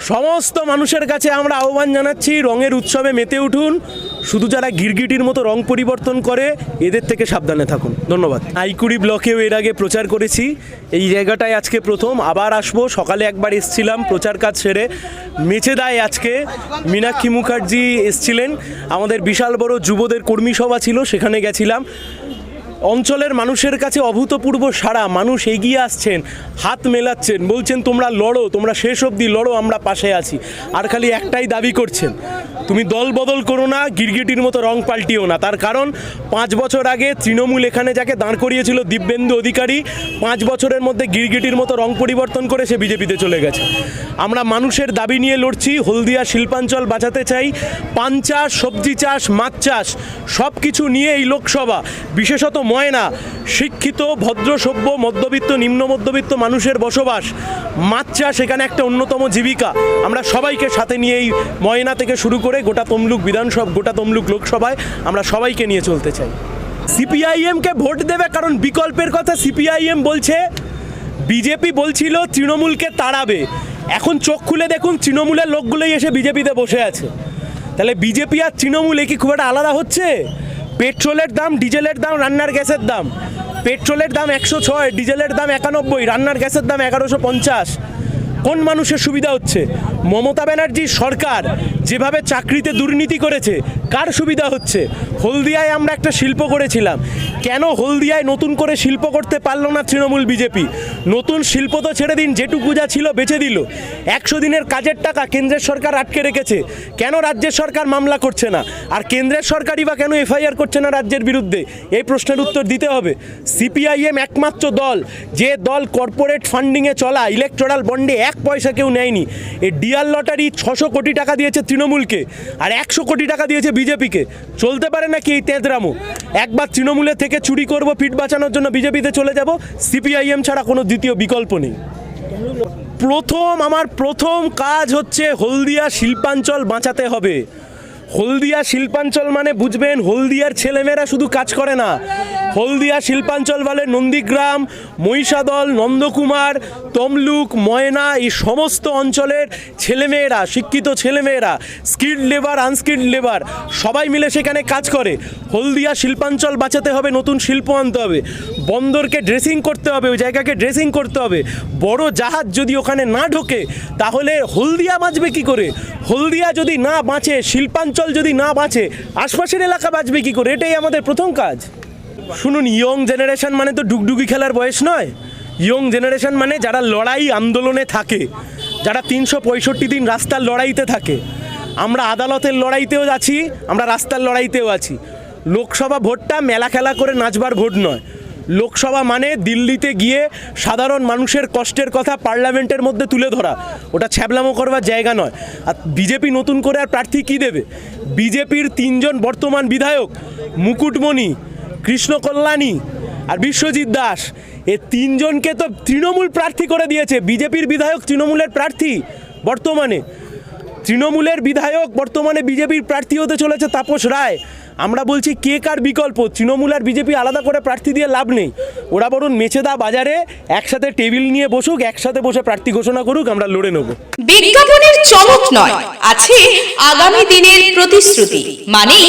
সমস্ত মানুষের কাছে আমরা আহ্বান জানাচ্ছি, রঙের উৎসবে মেতে উঠুন। শুধু যারা গিরগিটির মতো রং পরিবর্তন করে, এদের থেকে সাবধানে থাকুন। ধন্যবাদ। আইকুড়ি ব্লকেও এর আগে প্রচার করেছি। এই জায়গাটায় আজকে প্রথম। আবার আসব। সকালে একবার এসছিলাম প্রচার কাজ সেরে। মেচেদায় আজকে মীনাক্ষী মুখার্জি এসছিলেন। আমাদের বিশাল বড় যুবদের কর্মী সভা ছিল, সেখানে গেছিলাম। অঞ্চলের মানুষের কাছে অভূতপূর্ব সারা মানুষ এগিয়ে আসছেন, হাত মেলাচ্ছেন, বলছেন, তোমরা লড়ো, তোমরা শেষ অবধি লড়ো, আমরা পাশে আছি। আর খালি একটাই দাবি করছেন, তুমি দল বদল করো না, গিরগিটির মতো রং পাল্টিও না। তার কারণ, পাঁচ বছর আগে তৃণমূল এখানে যাকে দাঁড় করিয়েছিল দিব্যেন্দু অধিকারী, পাঁচ বছরের মধ্যে গিরগিটির মতো রং পরিবর্তন করে সে বিজেপিতে চলে গেছে। আমরা মানুষের দাবি নিয়ে লড়ছি, হলদিয়া শিল্পাঞ্চল বাঁচাতে চাই, পান চাষ, সবজি চাষ, মাছ চাষ সব কিছু নিয়ে এই লোকসভা, বিশেষত ময়না শিক্ষিত, ভদ্র, সভ্য, মধ্যবিত্ত, নিম্ন মধ্যবিত্ত মানুষের বসবাস। মাছ চাষ এখানে একটা অন্যতম জীবিকা। আমরা সবাইকে সাথে নিয়ে এই ময়না থেকে শুরু করে গোটা তমলুক বিধানসভা, গোটা তমলুক লোকসভায় আমরা সবাইকে নিয়ে চলতে চাই। সিপিআইএমকে ভোট দেবে কারণ বিকল্পের কথা সিপিআইএম বলছে। বিজেপি বলছিল তৃণমূলকে তাড়াবে। এখন চোখ খুলে দেখুন, তৃণমূলের লোকগুলোই এসে বিজেপিতে বসে আছে। তাহলে বিজেপি আর তৃণমূল এ কি খুব একটা আলাদা হচ্ছে? পেট্রোলের দাম, ডিজেলের দাম, রান্নার গ্যাসের দাম। পেট্রোলের দাম একশো ছয়, ডিজেলের দাম একানব্বই, রান্নার গ্যাসের দাম এগারোশো পঞ্চাশ। কোন মানুষের সুবিধা হচ্ছে? মমতা ব্যানার্জির সরকার যেভাবে চাকরিতে দুর্নীতি করেছে, কার সুবিধা হচ্ছে? হলদিয়ায় আমরা একটা শিল্প করেছিলাম। কেন হলদিয়ায় নতুন করে শিল্প করতে পারল না তৃণমূল বিজেপি? নতুন শিল্প তো ছেড়ে দিন, যেটুকু যা ছিল বেচে দিল। একশো দিনের কাজের টাকা কেন্দ্রের সরকার আটকে রেখেছে। কেন রাজ্যের সরকার মামলা করছে না? আর কেন্দ্রের সরকারই বা কেন এফআইআর করছে না রাজ্যের বিরুদ্ধে? এই প্রশ্নের উত্তর দিতে হবে। সিপিআইএম একমাত্র দল, যে দল কর্পোরেট ফান্ডিংয়ে চলা ইলেকট্রাল বন্ডে এক পয়সা কেউ নেয়নি। এই ডিয়ার লটারি ছশো কোটি টাকা দিয়েছে তৃণমূলকে আর একশো কোটি টাকা দিয়েছে বিজেপিকে। চলতে পারে নাকি এই তেঁতরামো? একবার তৃণমূলের থেকে চুরি করব পিঠ বাঁচানোর জন্য বিজেপিতে চলে যাব, সিপিআইএম ছাড়া কোনো দ্বিতীয় বিকল্প নেই। প্রথম, আমার প্রথম কাজ হচ্ছে হলদিয়া শিল্পাঞ্চল বাঁচাতে হবে। হলদিয়া শিল্পাঞ্চল মানে বুঝবেন, হলদিয়ার ছেলেমেয়েরা শুধু কাজ করে না। হলদিয়া শিল্পাঞ্চল বলে নন্দীগ্রাম, মহিষাদল, নন্দকুমার, তমলুক, ময়না, এই সমস্ত অঞ্চলের ছেলেমেয়েরা, শিক্ষিত ছেলেমেয়েরা স্কিল্ড লেবার আনস্কিল্ড লেবার সবাই মিলে সেখানে কাজ করে। হলদিয়া শিল্পাঞ্চল বাঁচাতে হবে, নতুন শিল্প আনতে হবে। বন্দরকে ড্রেসিং করতে হবে, ওই জায়গাকে ড্রেসিং করতে হবে। বড় জাহাজ যদি ওখানে না ঢোকে, তাহলে হলদিয়া বাঁচবে কি করে? হলদিয়া যদি না বাঁচে, শিল্পাঞ্চল যদি না বাঁচে, আশপাশের এলাকা বাঁচবে কি করে? এটাই আমাদের প্রথম কাজ। শুনুন ইয়ং জেনারেশন মানে তো ডুগডুগি খেলার বয়স নয়। ইয়ং জেনারেশন মানে যারা লড়াই আন্দোলনে থাকে, যারা তিনশো পঁয়ষট্টি দিন রাস্তার লড়াইতে থাকে। আমরা আদালতের লড়াইতেও আছি, আমরা রাস্তার লড়াইতেও আছি। লোকসভা ভোটটা মেলা খেলা করে নাচবার ভোট নয়। লোকসভা মানে দিল্লিতে গিয়ে সাধারণ মানুষের কষ্টের কথা পার্লামেন্টের মধ্যে তুলে ধরা। ওটা ছ্যাবলামো করবার জায়গা নয়। আর বিজেপি নতুন করে আর প্রার্থী কী দেবে? বিজেপির তিনজন বর্তমান বিধায়ক মুকুটমণি কৃষ্ণ কল্যাণী আর বিশ্বজিৎ দাস, এ তিনজনকে তো তৃণমূল প্রার্থী করে দিয়েছে। বিজেপির বিধায়ক তৃণমূলের প্রার্থী বর্তমানে। তৃণমূলের বিধায়ক বর্তমানে বিজেপির প্রার্থী হতে চলেছে তাপস রায়। আমরা বলছি, কে কার বিকল্প? তৃণমূল আর বিজেপি আলাদা করে প্রার্থী দিয়ে লাভ নেই। ওরা বরং মেচেদা বাজারে একসাথে টেবিল নিয়ে বসুক, একসাথে বসে প্রার্থী ঘোষণা করুক, আমরা লড়ে নেব। বিজ্ঞাপনের চমক নয়, আছে আগামী দিনের প্রতিশ্রুতি। মানেই